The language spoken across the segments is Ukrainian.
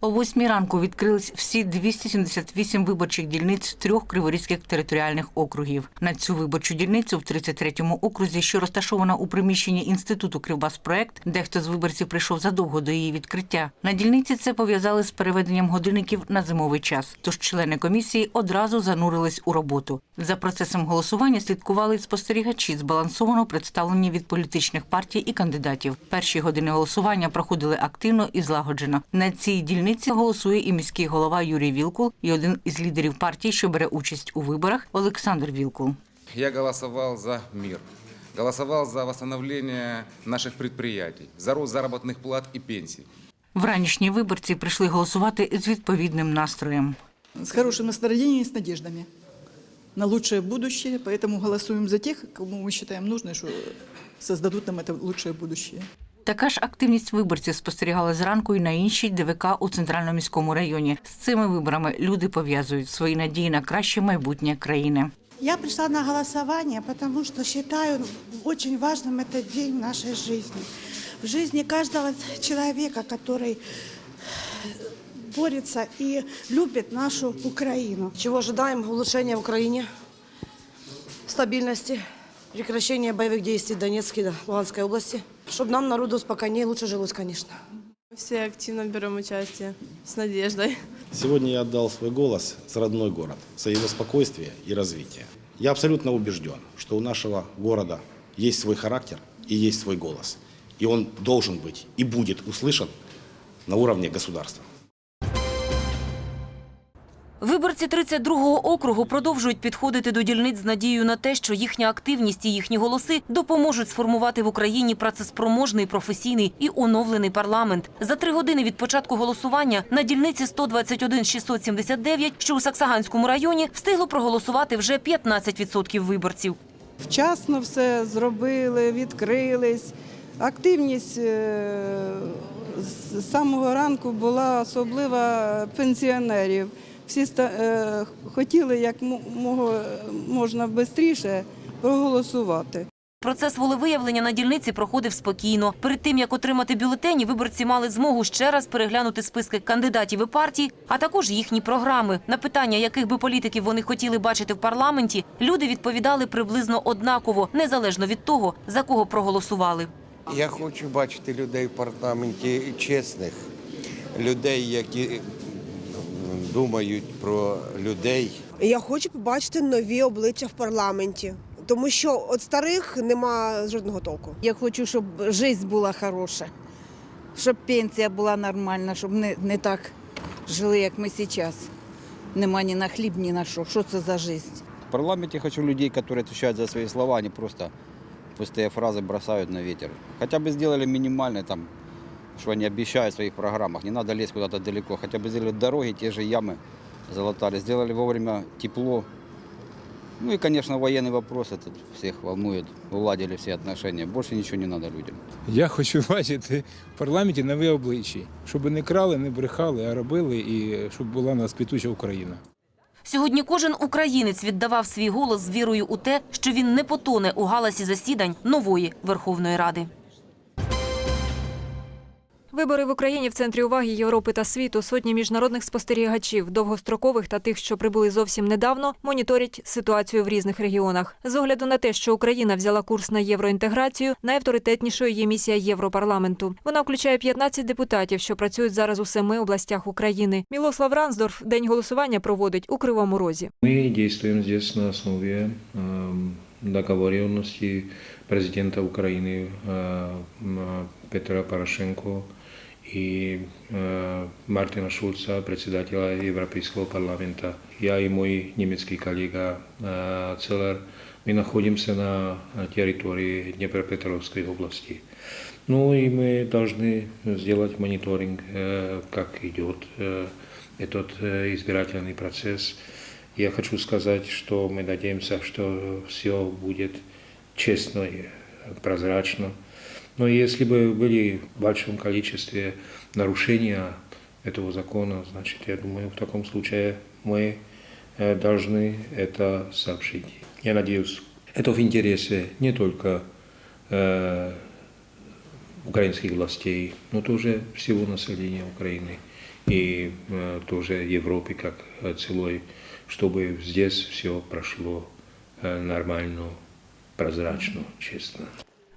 О восьмій ранку відкрились всі 278 виборчих дільниць трьох криворізьких територіальних округів. На цю виборчу дільницю в 33-му окрузі, що розташована у приміщенні інституту Кривбаспроект, дехто з виборців прийшов задовго до її відкриття. На дільниці це пов'язали з переведенням годинників на зимовий час. Тож члени комісії одразу занурились у роботу. За процесом голосування слідкували спостерігачі, збалансовано представлені від політичних партій і кандидатів. Перші години голосування проходили активно і злагоджено. На цій дільниці голосує і міський голова Юрій Вілкул, і один із лідерів партії, що бере участь у виборах, Олександр Вілкул. Я голосовал за мир. Голосовал за восстановление наших предприятий, за рост заработных плат и пенсий. Вранішні виборці прийшли голосувати з відповідним настроєм. с хорошим настроением и с надеждами на лучшее будущее. Поэтому голосуем за тех, кому мы считаем нужно, что создадут нам это лучшее будущее. Така ж активність виборців спостерігала зранку і на іншій ДВК у центральному міському районі. З цими виборами люди пов'язують свої надії на краще майбутнє країни. Я пришла на голосование, потому что считаю очень важным этот день в нашей жизни. В жизни каждого человека, который борется и любит нашу Украину. Чего ожидаем? Улучшения в Украине, стабильности, прекращения боевых действий в Донецкой и Луганской области. Чтобы нам, народу, спокойнее и лучше жилось, конечно. Все активно берем участие с надеждой. Сегодня я отдал свой голос за родной город, за его спокойствие и развитие. Я абсолютно убежден, что у нашего города есть свой характер и есть свой голос. И он должен быть и будет услышан на уровне государства. Виборці 32-го округу продовжують підходити до дільниць з надією на те, що їхня активність і їхні голоси допоможуть сформувати в Україні працеспроможний, професійний і оновлений парламент. За три години від початку голосування на дільниці 121 679, що у Саксаганському районі, встигло проголосувати вже 15% виборців. Вчасно все зробили, відкрились. Активність е, з самого ранку була особлива пенсіонерів. Всі е, хотіли як мо- можна швидше проголосувати. Процес волевиявлення на дільниці проходив спокійно. Перед тим як отримати бюлетені, виборці мали змогу ще раз переглянути списки кандидатів і партій, а також їхні програми. На питання, яких би політиків вони хотіли бачити в парламенті, люди відповідали приблизно однаково, незалежно від того, за кого проголосували. Я хочу бачити людей в парламенті чесних, людей, які думають про людей. Я хочу побачити нові обличчя в парламенті, тому що від старих нема жодного толку. Я хочу, щоб життя була хороша, щоб пенсія була нормальна, щоб не, не так жили, як ми зараз. Нема ні на хліб, ні на що. Що це за життя? В парламенте хочу людей, которые отвечают за свои слова, а не просто пустые фразы бросают на ветер. Хотя бы сделали минимальные там, что они обещают в своих программах. Не надо лезть куда-то далеко. Хотя бы сделали дороги, те же ямы залатали. Сделали вовремя тепло. Ну и, конечно, военный вопрос этот всех волнует. Уладили все отношения. Больше ничего не надо людям. Я хочу бачити в парламенті нові обличчя, щоб не крали, не брехали, а робили, і щоб була у нас квітуча Україна. Сьогодні кожен українець віддавав свій голос з вірою у те, що він не потоне у галасі засідань нової Верховної Ради. Вибори в Україні в центрі уваги Європи та світу. Сотні міжнародних спостерігачів, довгострокових та тих, що прибули зовсім недавно, моніторять ситуацію в різних регіонах. З огляду на те, що Україна взяла курс на євроінтеграцію, найавторитетнішою є місія Європарламенту. Вона включає 15 депутатів, що працюють зараз у семи областях України. Мілослав Рансдорф день голосування проводить у Кривому Розі. Мы действуем здесь на основе эм, договоренности президента Украины э, м, Петра Порошенко и э, Мартина Шульца, председателя Европейского парламента. Я и мой немецкий коллега э, Целлер, мы находимся на территории Днепропетровской области. Ну и мы должны сделать мониторинг, э, как идет э, этот э, избирательный процесс. Я хочу сказать, что мы надеемся, что все будет честно и прозрачно. Но если бы были в большом количестве нарушения этого закона, значит, я думаю, в таком случае мы э, должны это сообщить. Я надеюсь, это в интересе не только э, украинских властей, но тоже всего населения Украины и э, тоже Европы как э, целой, чтобы здесь все прошло э, нормально, прозрачно, честно.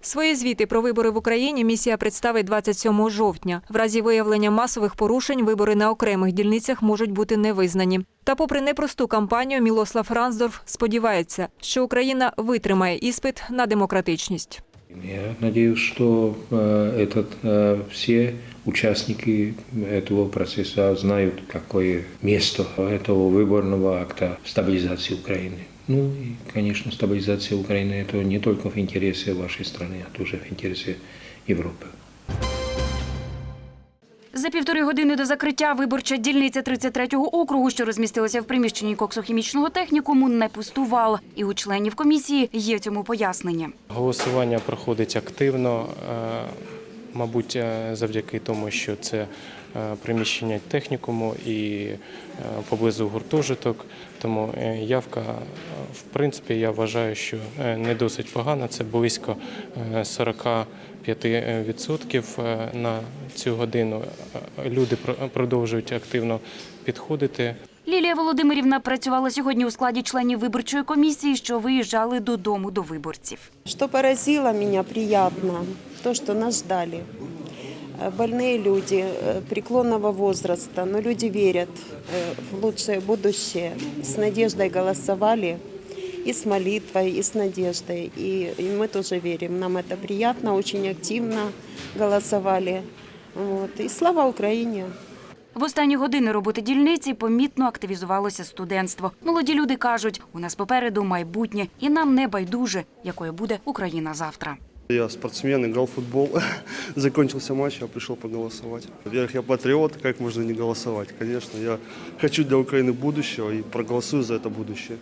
Свої звіти про вибори в Україні місія представить 27 жовтня. В разі виявлення масових порушень вибори на окремих дільницях можуть бути невизнані. Та, попри непросту кампанію, Мілослав Рансдорф сподівається, що Україна витримає іспит на демократичність. Я надеюсь, что э, этот, э, все участники этого процесса знают, какое место этого выборного акта стабилизации Украины. Ну и, конечно, стабилизация Украины – это не только в интересе вашей страны, а тоже в интересе Европы. За півтори години до закриття виборча дільниця 33-го округу, що розмістилася в приміщенні коксохімічного технікуму, не пустувала. І у членів комісії є цьому пояснення. Голосування проходить активно, е, мабуть, е, завдяки тому, що це е, приміщення технікуму і е, поблизу гуртожиток. Тому е, явка, е, в принципі, я вважаю, що е, не досить погана. Це близько е, 45% е, на цю годину. Е, Люди продовжують активно підходити. Лілія Володимирівна працювала сьогодні у складі членів виборчої комісії, що виїжджали додому до виборців. Что поразило меня приятно, то, что нас ждали Э, Больные люди э, преклонного возраста, но люди верят э, в лучшее будущее. С надеждой голосовали и с молитвой, и с надеждой. И, и мы тоже верим. Нам это приятно, очень активно голосовали. Вот. И слава Украине! В останні години роботи дільниці помітно активізувалося студентство. Молоді люди кажуть, у нас попереду майбутнє, і нам не байдуже, якою буде Україна завтра. Я спортсмен, играл в футбол. Закончился матч, я пришел поголосовать. Во-первых, я патриот, как можно не голосовать? Конечно, я хочу для Украины будущего и проголосую за это будущее.